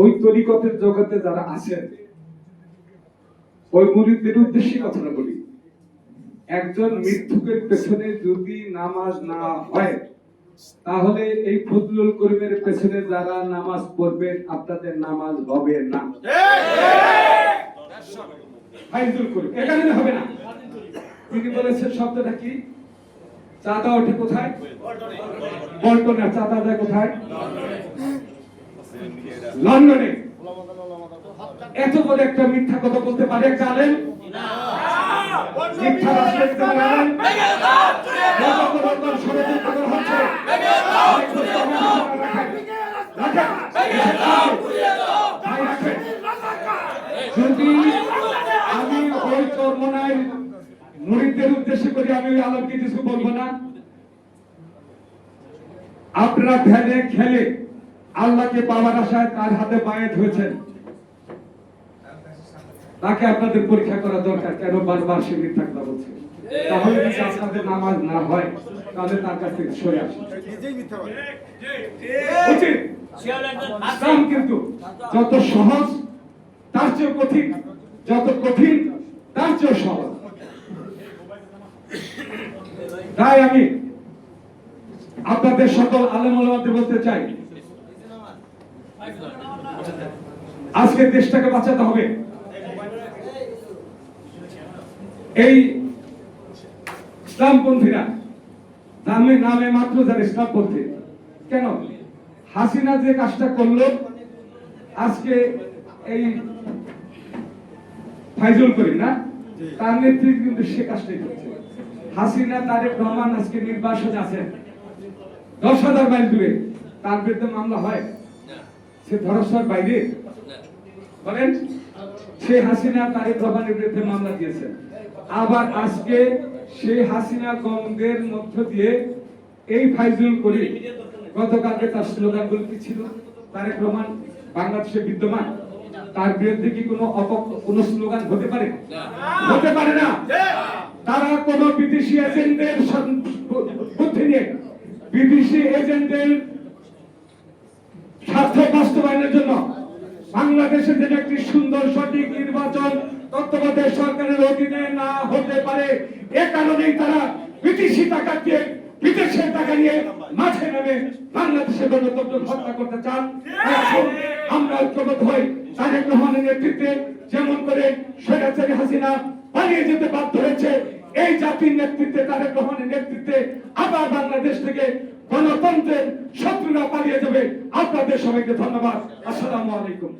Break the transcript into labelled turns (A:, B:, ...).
A: ওই তরিকতের জগতে যারা আছেন, ওই মুরিদদের উদ্দেশ্যে কথাটা বলি। একজন মৃত্যুকের পেছনে যদি নামাজ না হয়, তাহলে এই ফজলুল করিমের পেছনে যারা নামাজ পড়বেন, আপনাদের নামাজ হবে না। হবে না। তিনি বলেছেন, শব্দটা কি? চাঁদা ওঠে কোথায়? বল্টনে। চাঁদা দেয় কোথায়? লন্ডনে। এত বড় একটা মিথ্যা কথা বলতে পারে রাখেন। যদি আমি ওই চর্মনায় মুরিদদের উদ্দেশ্য করে, আমি ওই আলমকে কিছু বলব না। আপনারা ধ্যানে খেলে আল্লাহকে পাওয়ার আশায় তার হাতে বায়াত হয়েছেন। তাকে আপনাদের পরীক্ষা করা দরকার, কেন বারবার মিথ্যা কথা বলছে। তাহলে যদি আপনাদের নামাজ না হয়, তাহলে তার কাছ থেকে সরে উচিত। ইসলাম কিন্তু যত সহজ, তার চেয়ে কঠিন। যত কঠিন, তার চেয়ে সহজ। তাই আমি আপনাদের সকল আলেম বলতে চাই আজকে দেশটাকে বাঁচাতে হবে। এই ইসলামপন্থীরা নামে নামে মাত্র যারা ইসলামপন্থী কেন? হাসিনা যে কাজটা করল আজকে এই ফাইজুল করি না? তার নেতৃত্বে কিন্তু সে কাজটাই করছে। হাসিনা তারেক রহমান আজকে নির্বাসনে আছেন। দশ হাজার মাইল দূরে তার বিরুদ্ধে মামলা হয়। সে ধরস্বর বাইরে বলেন সে হাসিনা তারেক রহমানের বিরুদ্ধে মামলা দিয়েছেন। আবার আজকে সেই হাসিনা গঙ্গের মধ্য দিয়ে এই ফাইজুল করি গতকালকে তার স্লোগানগুলো কি ছিল তারেক রহমান বাংলাদেশে বিদ্যমান। তার বিরুদ্ধে কি কোনো কোনো স্লোগান হতে পারে? হতে পারে না। তারা কোন বিদেশি এজেন্টের বুদ্ধি নিয়ে বিদেশি এজেন্টের স্বার্থ বাস্তবায়নের জন্য বাংলাদেশের সঠিক নির্বাচন তত্ত্বাবধায়ক সরকারের অধীনে না হতে পারে, এ কারণেই তারা বিদেশি টাকা দিয়ে, বিদেশের টাকা নিয়ে মাঠে নেমে বাংলাদেশের গণতন্ত্র হত্যা করতে চান। আমরা ঐক্যবদ্ধ হই। তারেক রহমানের নেতৃত্বে যেমন করে স্বৈরাচারী হাসিনা পালিয়ে যেতে বাধ্য হয়েছে, এই জাতির নেতৃত্বে, তারেক রহমানের নেতৃত্বে আবার বাংলাদেশ থেকে গণতন্ত্রের শত্রুরা পালিয়ে যাবে। আপনাদের সবাইকে ধন্যবাদ। আসসালামু আলাইকুম।